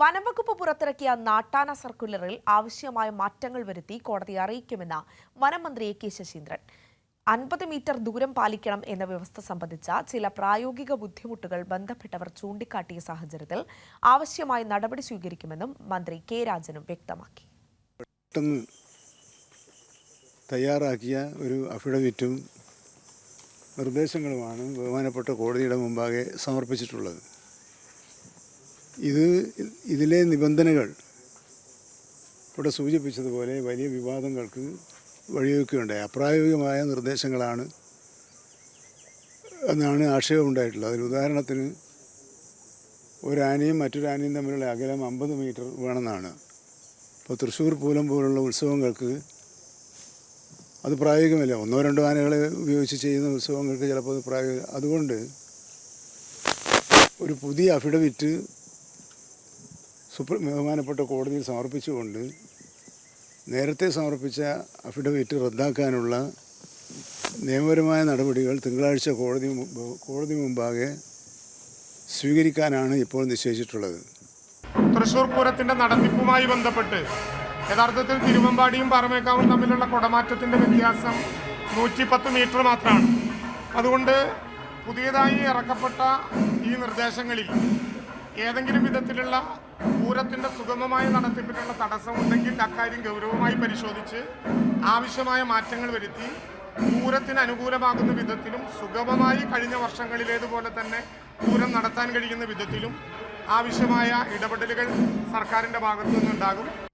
വനംവകുപ്പ് പുറത്തിറക്കിയ നാട്ടാന സർക്കുലറിൽ ആവശ്യമായ മാറ്റങ്ങൾ വരുത്തി കോടതി അറിയിക്കുമെന്ന് വനമന്ത്രി എ കെ ശശീന്ദ്രൻ. അൻപത് മീറ്റർ ദൂരം പാലിക്കണം എന്ന വ്യവസ്ഥ സംബന്ധിച്ച ചില പ്രായോഗിക ബുദ്ധിമുട്ടുകൾ ബന്ധപ്പെട്ടവർ ചൂണ്ടിക്കാട്ടിയ സാഹചര്യത്തിൽ ആവശ്യമായ നടപടി സ്വീകരിക്കുമെന്നും മന്ത്രി കെ രാജനും വ്യക്തമാക്കി. പെട്ടെന്ന് തയ്യാറാക്കിയ ഒരു അഫിഡവിറ്റും നിർദ്ദേശങ്ങളുമാണ് ബഹുമാനപ്പെട്ട കോടതിയുടെ മുമ്പാകെ സമർപ്പിച്ചിട്ടുള്ളത്. ഇത് ഇതിലെ നിബന്ധനകൾ ഇവിടെ സൂചിപ്പിച്ചതുപോലെ വലിയ വിവാദങ്ങൾക്ക് വഴിവെക്കുകയുണ്ടായി അപ്രായോഗികമായ നിർദ്ദേശങ്ങളാണ് എന്നാണ് ആക്ഷേപമുണ്ടായിട്ടുള്ളത് അതിൽ ഉദാഹരണത്തിന് ഒരാനയും മറ്റൊരാനയും തമ്മിലുള്ള അകലം അമ്പത് മീറ്റർ വേണമെന്നാണ്. ഇപ്പോൾ തൃശ്ശൂർ പൂലം പോലുള്ള ഉത്സവങ്ങൾക്ക് അത് പ്രായോഗികമല്ല. ഒന്നോ രണ്ടോ ആനകളെ ഉപയോഗിച്ച് ചെയ്യുന്ന ഉത്സവങ്ങൾക്ക് ചിലപ്പോൾ അത് പ്രായോഗിക അതുകൊണ്ട് ഒരു പുതിയ അഫിഡവിറ്റ് സുപ്രീം ബഹുമാനപ്പെട്ട കോടതിയിൽ സമർപ്പിച്ചുകൊണ്ട് നേരത്തെ സമർപ്പിച്ച അഫിഡവിറ്റ് റദ്ദാക്കാനുള്ള നിയമപരമായ നടപടികൾ തിങ്കളാഴ്ച കോടതി കോടതി മുമ്പാകെ സ്വീകരിക്കാനാണ് ഇപ്പോൾ നിശ്ചയിച്ചിട്ടുള്ളത്. തൃശൂർ പൂരത്തിന്റെ നടത്തിപ്പുമായി ബന്ധപ്പെട്ട് യഥാർത്ഥത്തിൽ തിരുവമ്പാടിയും പാറമേക്കാവും തമ്മിലുള്ള കുടമാറ്റത്തിന്റെ വ്യത്യാസം നൂറ്റി പത്ത് മീറ്റർ മാത്രമാണ്. അതുകൊണ്ട് പുതിയതായി ഇറക്കപ്പെട്ട ഈ നിർദ്ദേശങ്ങളിൽ ഏതെങ്കിലും വിധത്തിലുള്ള പൂരത്തിന്റെ സുഗമമായ നടത്തിപ്പിനുള്ള തടസ്സമുണ്ടെങ്കിൽ അക്കാര്യം ഗൗരവമായി പരിശോധിച്ച് ആവശ്യമായ മാറ്റങ്ങൾ വരുത്തി പൂരത്തിന് അനുകൂലമാകുന്ന വിധത്തിലും സുഗമമായി കഴിഞ്ഞ വർഷങ്ങളിലേതുപോലെ തന്നെ പൂരം നടത്താൻ കഴിയുന്ന വിധത്തിലും ആവശ്യമായ ഇടപെടലുകൾ സർക്കാരിന്റെ ഭാഗത്തു നിന്നുണ്ടാകും